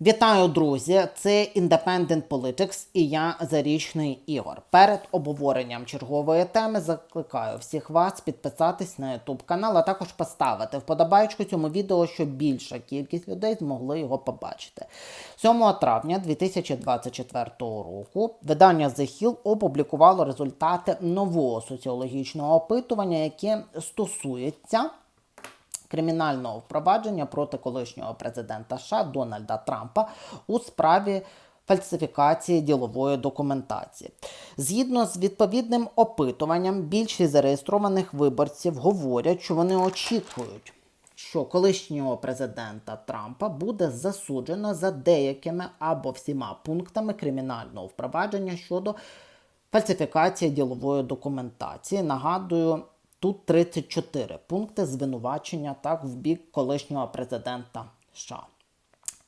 Вітаю, друзі! Це Independent Politics і я Зарічний Ігор. Перед обговоренням чергової теми закликаю всіх вас підписатись на YouTube канал, а також поставити вподобайку цьому відео, щоб більша кількість людей змогли його побачити. 7 травня 2024 року видання The Hill опублікувало результати нового соціологічного опитування, яке стосується кримінального впровадження проти колишнього президента США Дональда Трампа у справі фальсифікації ділової документації. Згідно з відповідним опитуванням, більшість зареєстрованих виборців говорять, що вони очікують. Що колишнього президента Трампа буде засуджено за деякими або всіма пунктами кримінального впровадження щодо фальсифікації ділової документації. Нагадую, Тут 34 пункти звинувачення так в бік колишнього президента США.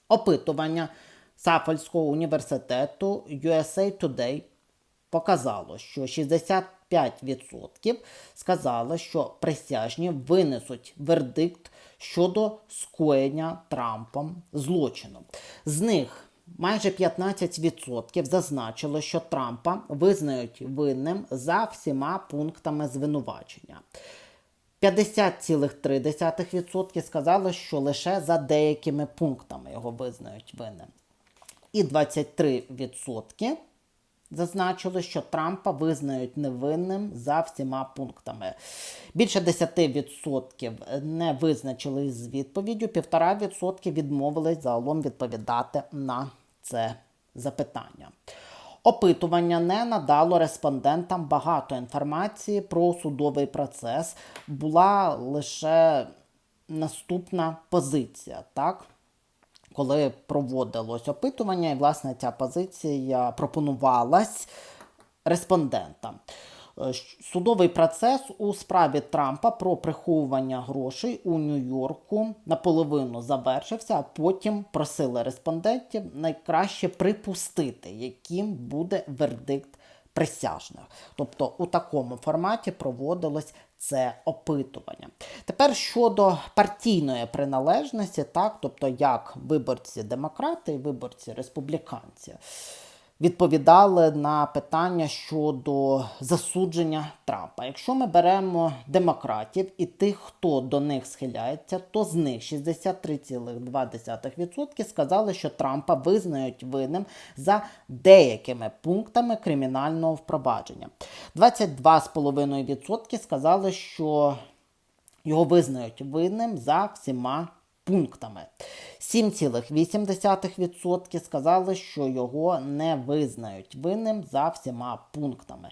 Опитування Сафольського університету USA Today показало, що 65% сказали, що присяжні винесуть вердикт щодо скоєння Трампом злочину. З них Майже 15% зазначило, що Трампа визнають винним за всіма пунктами звинувачення. 50,3% сказали, що лише за деякими пунктами його визнають винним. І 23% зазначили, що Трампа визнають невинним за всіма пунктами. Більше 10% не визначили з відповіддю, 1,5% відмовились загалом відповідати на це запитання. Опитування не надало респондентам багато інформації про судовий процес. Була лише наступна позиція, так? Коли проводилось опитування, і власне ця позиція пропонувалась респондентам. Е, Судовий процес у справі Трампа про приховування грошей у Нью-Йорку наполовину завершився, а потім просили респондентів найкраще припустити, яким буде вердикт присяжних. Тобто у такому форматі проводилось це опитування. Тепер щодо партійної приналежності, так, тобто як виборці демократи і виборці республіканці відповідали на питання щодо засудження Трампа. Якщо ми беремо демократів і тих, хто до них схиляється, то з них 63,2% сказали, що Трампа визнають винним за деякими пунктами кримінального впровадження. 22,5% сказали, що його визнають винним за всіма пунктами. 7,8% сказали, що його не визнають винним за всіма пунктами.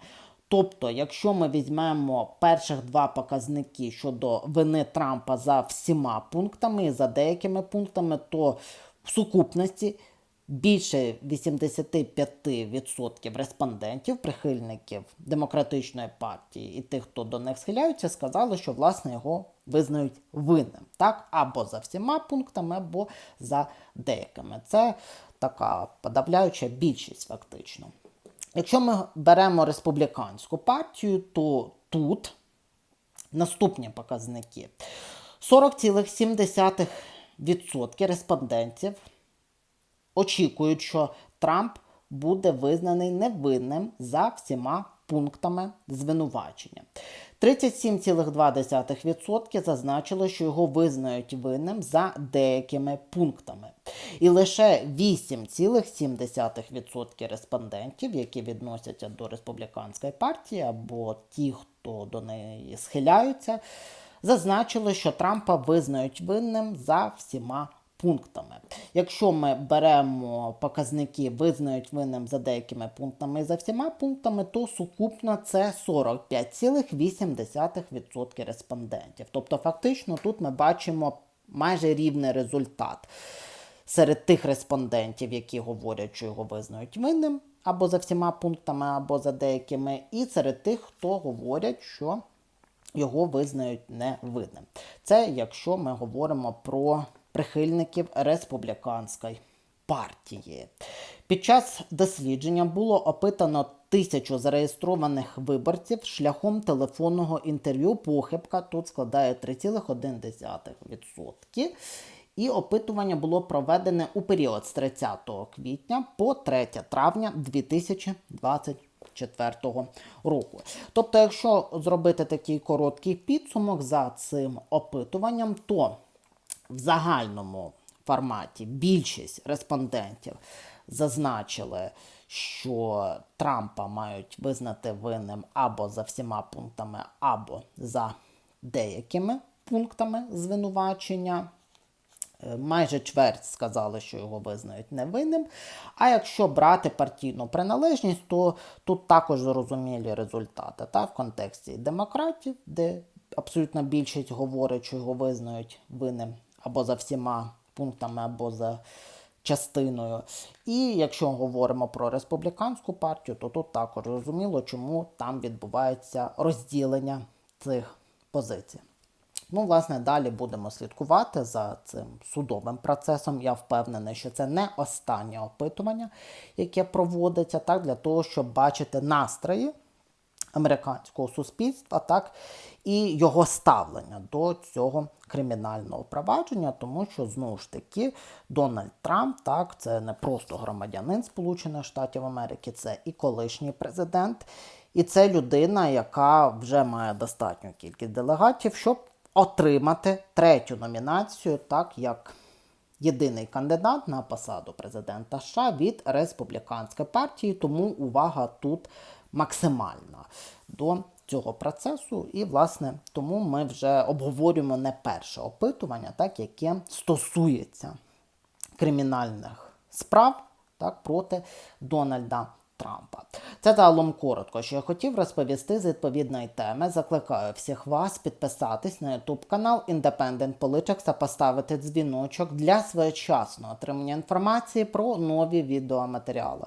Тобто, якщо ми візьмемо перших два показники щодо вини Трампа за всіма пунктами за деякими пунктами, то в сукупності більше 85% респондентів, прихильників демократичної партії і тих, хто до них схиляються, сказали, що власне його визнають винним, так або за всіма пунктами, або за деякими. Це така подавляюча більшість, фактично. Якщо ми беремо республіканську партію, то тут наступні показники: 40,7% респондентів очікують, що Трамп буде визнаний невинним за всіма пунктами звинувачення. 37,2% зазначили, що його визнають винним за деякими пунктами. І лише 8,7% респондентів, які відносяться до республіканської партії, або ті, хто до неї схиляються, зазначили, що Трампа визнають винним за всіма пунктами. Якщо ми беремо показники, визнають винним за деякими пунктами і за всіма пунктами, то сукупно це 45,8% респондентів. Тобто, фактично, тут ми бачимо майже рівний результат серед тих респондентів, які говорять, що його визнають винним або за всіма пунктами, або за деякими, і серед тих, хто говорять, що його визнають невинним. Це якщо ми говоримо про прихильників республіканської партії. Під час дослідження було опитано тисячу зареєстрованих виборців шляхом телефонного інтерв'ю. Похибка тут складає 3,1%. І опитування було проведене у період з 30 квітня по 3 травня 2024 року. Тобто, якщо зробити такий короткий підсумок за цим опитуванням, то в загальному форматі більшість респондентів зазначили, що Трампа мають визнати винним або за всіма пунктами, або за деякими пунктами звинувачення. Е, Майже чверть сказали, що його визнають невинним. А якщо брати партійну приналежність, то тут також зрозумілі результати. Та, в контексті демократів, де абсолютна більшість говорить, що його визнають винним або за всіма пунктами, або за частиною. І якщо говоримо про республіканську партію, то тут також зрозуміло, чому там відбувається розділення цих позицій. Ну, власне, далі будемо слідкувати за цим судовим процесом. Я впевнений, що це не останнє опитування, яке проводиться, так, для того, щоб бачити настрої американського суспільства, так, і його ставлення до цього кримінального провадження, тому що знову ж таки Дональд Трамп, так, це не просто громадянин Сполучених Штатів Америки, це і колишній президент, і це людина, яка вже має достатню кількість делегатів, щоб отримати третю номінацію, так як єдиний кандидат на посаду президента США від республіканської партії, тому увага тут максимальна до цього процесу. І, власне, тому ми вже обговорюємо не перше опитування, так, яке стосується кримінальних справ так, проти Дональда Трампа. Це загалом коротко, що я хотів розповісти з відповідної теми. Закликаю всіх вас підписатись на YouTube канал Independent Politics та поставити дзвіночок для своєчасного отримання інформації про нові відеоматеріали.